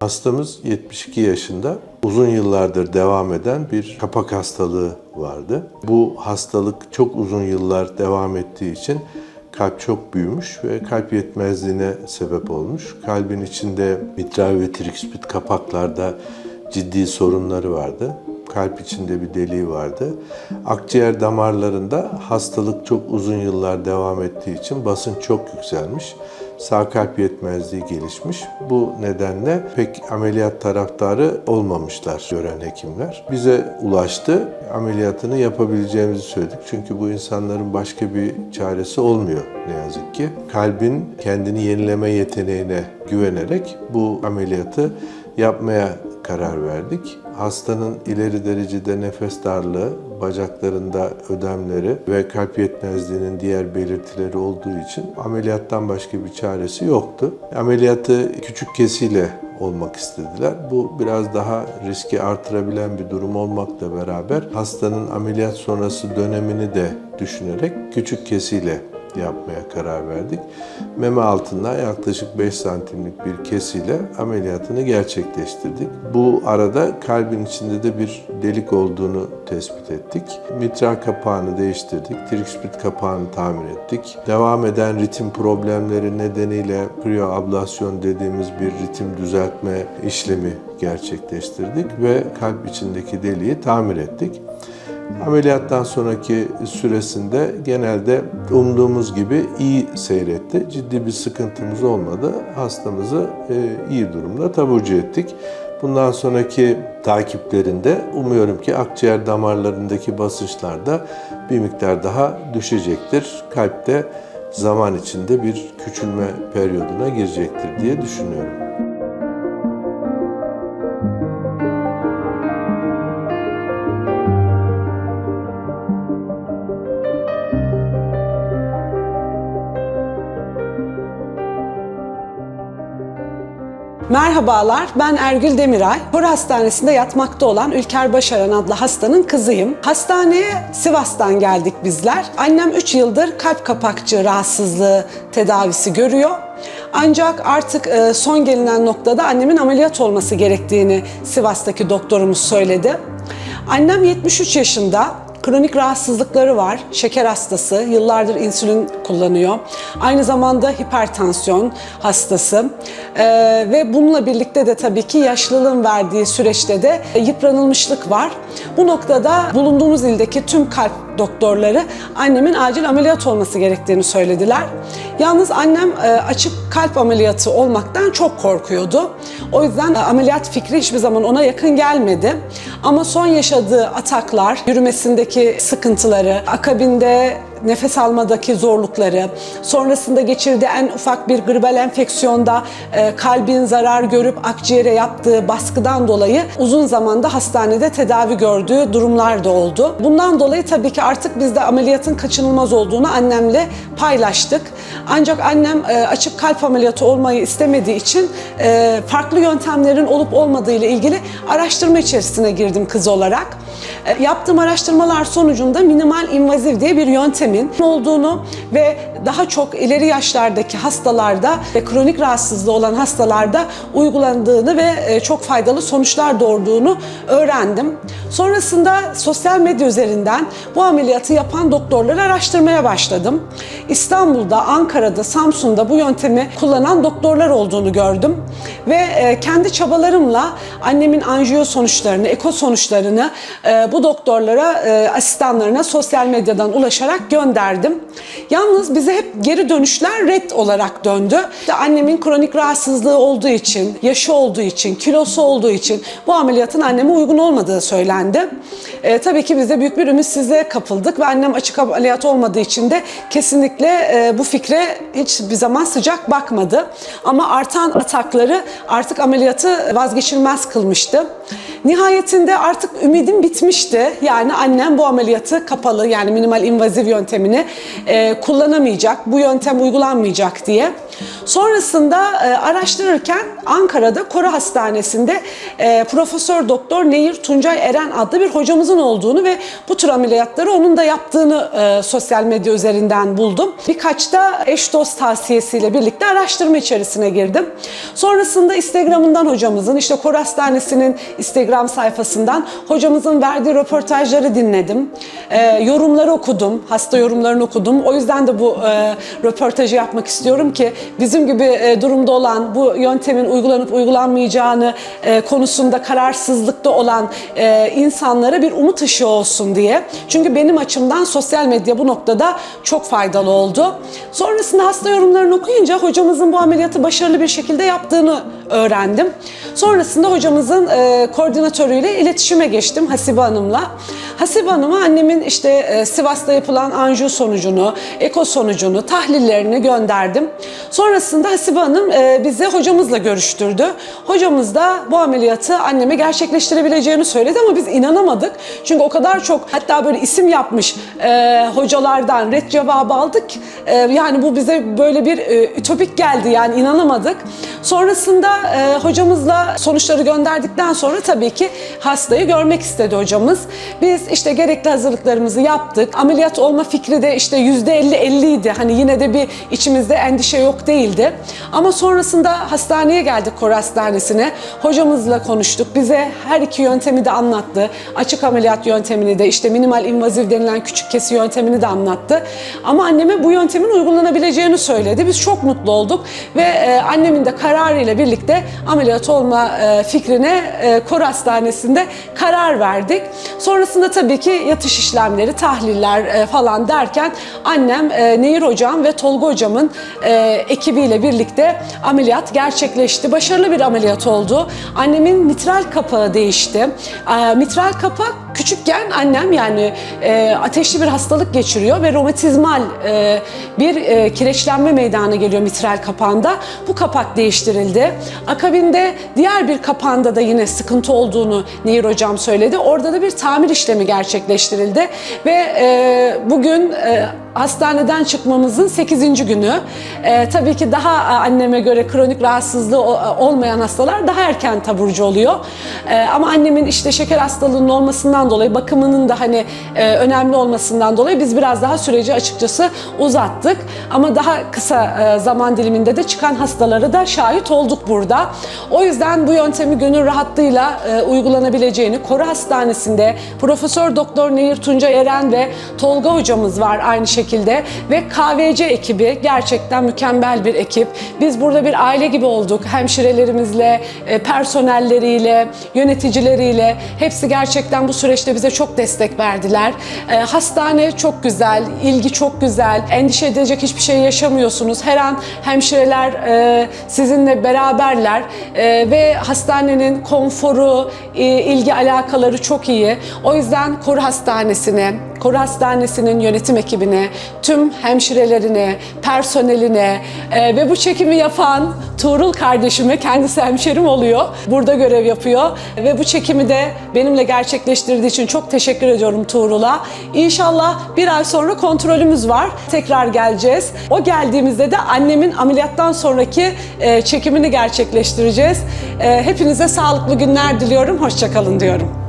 Hastamız 72 yaşında. Uzun yıllardır devam eden bir kapak hastalığı vardı. Bu hastalık çok uzun yıllar devam ettiği için kalp çok büyümüş ve kalp yetmezliğine sebep olmuş. Kalbin içinde mitral ve triksipit kapaklarda ciddi sorunları vardı. Kalp içinde bir deliği vardı. Akciğer damarlarında hastalık çok uzun yıllar devam ettiği için basınç çok yükselmiş. Sağ kalp yetmezliği gelişmiş. Bu nedenle pek ameliyat taraftarı olmamışlar gören hekimler. Bize ulaştı. Ameliyatını yapabileceğimizi söyledik. Çünkü bu insanların başka bir çaresi olmuyor ne yazık ki. Kalbin kendini yenileme yeteneğine güvenerek bu ameliyatı yapmaya karar verdik. Hastanın ileri derecede nefes darlığı, bacaklarında ödemleri ve kalp yetmezliğinin diğer belirtileri olduğu için ameliyattan başka bir çaresi yoktu. Ameliyatı küçük kesiyle olmak istediler. Bu biraz daha riski artırabilen bir durum olmakla beraber hastanın ameliyat sonrası dönemini de düşünerek küçük kesiyle yapmaya karar verdik. Meme altından yaklaşık 5 santimlik bir kesiyle ameliyatını gerçekleştirdik. Bu arada kalbin içinde de bir delik olduğunu tespit ettik. Mitral kapağını değiştirdik. Triksipit kapağını tamir ettik. Devam eden ritim problemleri nedeniyle krioablasyon dediğimiz bir ritim düzeltme işlemi gerçekleştirdik ve kalp içindeki deliği tamir ettik. Ameliyattan sonraki süresinde genelde umduğumuz gibi iyi seyretti. Ciddi bir sıkıntımız olmadı. Hastamızı e, iyi durumda taburcu ettik. Bundan sonraki takiplerinde umuyorum ki akciğer damarlarındaki basınçlar da bir miktar daha düşecektir. Kalpte zaman içinde bir küçülme periyoduna girecektir diye düşünüyorum. Merhabalar, ben Ergül Demiray. Hor Hastanesi'nde yatmakta olan Ülker Başaran adlı hastanın kızıyım. Hastaneye Sivas'tan geldik bizler. Annem 3 yıldır kalp kapakçı rahatsızlığı tedavisi görüyor. Ancak artık e, son gelinen noktada annemin ameliyat olması gerektiğini Sivas'taki doktorumuz söyledi. Annem 73 yaşında, kronik rahatsızlıkları var. Şeker hastası, yıllardır insülin kullanıyor. Aynı zamanda hipertansiyon hastası. Ee, ve bununla birlikte de tabii ki yaşlılığın verdiği süreçte de yıpranılmışlık var. Bu noktada bulunduğumuz ildeki tüm kalp doktorları annemin acil ameliyat olması gerektiğini söylediler. Yalnız annem e, açık kalp ameliyatı olmaktan çok korkuyordu. O yüzden e, ameliyat fikri hiçbir zaman ona yakın gelmedi. Ama son yaşadığı ataklar, yürümesindeki sıkıntıları, akabinde nefes almadaki zorlukları, sonrasında geçirdiği en ufak bir gribal enfeksiyonda e, kalbin zarar görüp akciğere yaptığı baskıdan dolayı uzun zamanda hastanede tedavi gördüğü durumlar da oldu. Bundan dolayı tabii ki artık biz de ameliyatın kaçınılmaz olduğunu annemle paylaştık. Ancak annem e, açık kalp ameliyatı olmayı istemediği için e, farklı yöntemlerin olup olmadığı ile ilgili araştırma içerisine girdim kız olarak. E, Yaptığım araştırmalar sonucunda minimal invaziv diye bir yöntemin olduğunu ve daha çok ileri yaşlardaki hastalarda ve kronik rahatsızlığı olan hastalarda uygulandığını ve e, çok faydalı sonuçlar doğurduğunu öğrendim. Sonrasında sosyal medya üzerinden bu ameliyatı yapan doktorları araştırmaya başladım. İstanbul'da, Ankara'da, Samsun'da bu yöntemi kullanan doktorlar olduğunu gördüm ve e, kendi çabalarımla annemin anjiyo sonuçlarını, eko sonuçlarını e, bu doktorlara, asistanlarına sosyal medyadan ulaşarak gönderdim. Yalnız bize hep geri dönüşler red olarak döndü. İşte annemin kronik rahatsızlığı olduğu için, yaşı olduğu için, kilosu olduğu için bu ameliyatın anneme uygun olmadığı söylendi. E, tabii ki biz de büyük bir ümitsizliğe kapıldık ve annem açık ameliyat olmadığı için de kesinlikle e, bu fikre hiçbir zaman sıcak bakmadı. Ama artan atakları artık ameliyatı vazgeçilmez kılmıştı. Nihayetinde artık ümidim bitmişti. Yani annem bu ameliyatı kapalı yani minimal invaziv yöntemini e, kullanamayacak uygulanmayacak, bu yöntem uygulanmayacak diye. Sonrasında e, araştırırken Ankara'da Kora Hastanesi'nde e, Profesör Doktor Nehir Tuncay Eren adlı bir hocamızın olduğunu ve bu tür ameliyatları onun da yaptığını e, sosyal medya üzerinden buldum. Birkaç da eş dost tavsiyesiyle birlikte araştırma içerisine girdim. Sonrasında Instagram'ından hocamızın, işte Kora Hastanesi'nin Instagram sayfasından hocamızın verdiği röportajları dinledim. E, yorumları okudum, hasta yorumlarını okudum. O yüzden de bu e, röportajı yapmak istiyorum ki bizim gibi e, durumda olan, bu yöntemin uygulanıp uygulanmayacağını e, konusunda kararsızlıkta olan e, insanlara bir umut ışığı olsun diye. Çünkü benim açımdan sosyal medya bu noktada çok faydalı oldu. Sonrasında hasta yorumlarını okuyunca hocamızın bu ameliyatı başarılı bir şekilde yaptığını öğrendim. Sonrasında hocamızın e, koordinatörüyle iletişime geçtim Hasibe Hanım'la. Hasibe Hanım'a annemin işte e, Sivas'ta yapılan anjiyo sonucunu, eko sonucunu, tahlillerini gönderdim. Sonrasında Hasibe Hanım e, bizi hocamızla görüştürdü. Hocamız da bu ameliyatı anneme gerçekleştirebileceğini söyledi ama biz inanamadık. Çünkü o kadar çok hatta böyle isim yapmış e, hocalardan red cevabı aldık. E, yani bu bize böyle bir e, ütopik geldi yani inanamadık. Sonrasında e, hocamızla sonuçları gönderdikten sonra tabii ki hastayı görmek istedi hocamız. Biz işte gerekli hazırlıklarımızı yaptık. Ameliyat olma fikri de işte %50-50 idi. Hani yine de bir içimizde endişe yok değildi. Ama sonrasında hastaneye geldik Kor Hastanesi'ne. Hocamızla konuştuk. Bize her iki yöntemi de anlattı. Açık ameliyat yöntemini de işte minimal invaziv denilen küçük kesi yöntemini de anlattı. Ama anneme bu yöntemin uygulanabileceğini söyledi. Biz çok mutlu olduk ve e, annemin de kararıyla birlikte ameliyat olma e, fikrine e, Kor Hastanesi'nde karar verdik. Sonrasında tabii ki yatış işlemleri, tahliller e, falan derken annem e, Nehir Hocam ve Tolga Hocam'ın e, ekibiyle birlikte ameliyat gerçekleşti. Başarılı bir ameliyat oldu. Annemin mitral kapağı değişti. E, mitral kapak küçükken annem yani e, ateşli bir hastalık geçiriyor ve romatizmal e, bir e, kireçlenme meydana geliyor mitral kapağında. Bu kapak değiştirildi. Akabinde diğer bir kapağında da yine sıkıntı olduğunu Nehir Hocam söyledi. Orada da bir tamir işlemi gerçekleştirildi ve e, bugün e, hastaneden çıkmamızın 8. günü. E, tabii ki daha anneme göre kronik rahatsızlığı o- olmayan hastalar daha erken taburcu oluyor. E, ama annemin işte şeker hastalığının olmasından dolayı bakımının da hani e, önemli olmasından dolayı biz biraz daha süreci açıkçası uzattık. Ama daha kısa e, zaman diliminde de çıkan hastalara da şahit olduk burada. O yüzden bu yöntemi gönül rahatlığıyla e, uygulanabileceğini Koru Hastanesi'nde Profesör Doktor Nehir Tunca Eren ve Tolga hocamız var aynı şekilde ve KVC ekibi gerçekten mükemmel bir ekip. Biz burada bir aile gibi olduk. Hemşirelerimizle, e, personelleriyle, yöneticileriyle hepsi gerçekten bu süreçte bize çok destek verdiler. E, Hastane çok güzel, ilgi çok güzel. Endişe edecek hiçbir şey yaşamıyorsunuz. Her an hemşireler e, sizinle beraberler ve hastanenin konforu, ilgi alakaları çok iyi. O yüzden Koru Hastanesi'ne, Koru Hastanesi'nin yönetim ekibine, tüm hemşirelerine, personeline e, ve bu çekimi yapan Tuğrul kardeşime, kendisi hemşerim oluyor. Burada görev yapıyor ve bu çekimi de benimle gerçekleştirdiği için çok teşekkür ediyorum Tuğrul'a. İnşallah bir ay sonra kontrolümüz var. Tekrar geleceğiz. O geldiğimizde de annemin ameliyattan sonraki e, çekimini gerçekleştireceğiz. E, hepinize sağlıklı günler diliyorum. Hoşçakalın diyorum.